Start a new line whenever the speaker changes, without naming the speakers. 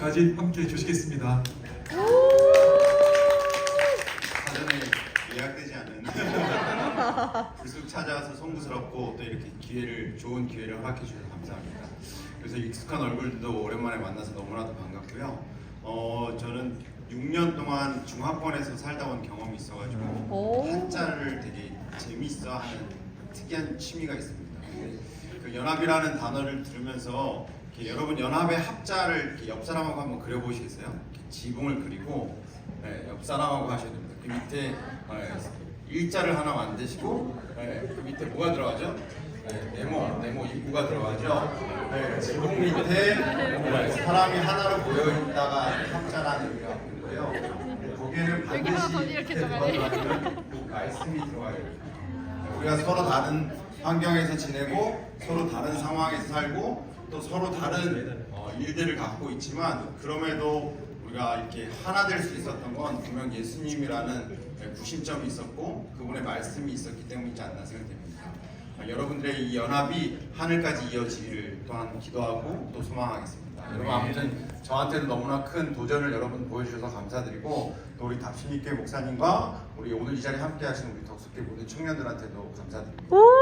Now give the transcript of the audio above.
끝까지 함께 해주시겠습니다.
사전에 예약되지 않은 불쑥 찾아와서 송구스럽고 또 이렇게 기회를 좋은 기회를 허락해 주셔서 감사합니다. 그래서 익숙한 얼굴들도 오랜만에 만나서 너무나도 반갑고요. 어 저는 6년 동안 중화권에서 살다 온 경험이 있어가지고
오.
한자를 되게 재미있어하는 특이한 취미가 있습니다. 그 연합이라는 단어를 들으면서 여러분 연합의 합자를 옆 사람하고 한번 그려보시겠어요? 지붕을 그리고 네, 옆 사람하고 하셔야 됩니다. 그 밑에 네, 일자를 하나 만드시고 네, 그 밑에 뭐가 들어가죠? 네, 네모, 네모 입구가 들어가죠. 네, 지붕 밑에 네, 사람이 하나로 모여 있다가 합자라는 의미가. 거기에는
여기 하나 더
반드시
이렇게.
뭐가 들어가냐면 말씀이 들어가야 돼요. 우리가 서로 다른 환경에서 지내고 서로 다른 상황에서 살고 또 서로 다른 어, 일들을 갖고 있지만 그럼에도 우리가 이렇게 하나 될 수 있었던 건 분명 예수님이라는 구심점이 있었고 그분의 말씀이 있었기 때문이지 않나 생각됩니다. 아, 여러분들의 이 연합이 하늘까지 이어지기를 또한 기도하고 또 소망하겠습니다. 여러분 아무튼 저한테는 너무나 큰 도전을 여러분 보여주셔서 감사드리고 또 우리 답심있게 목사님과 우리 오늘 이 자리에 함께 하신 우리 덕숙계 모든 청년들한테도 감사드립니다.
오!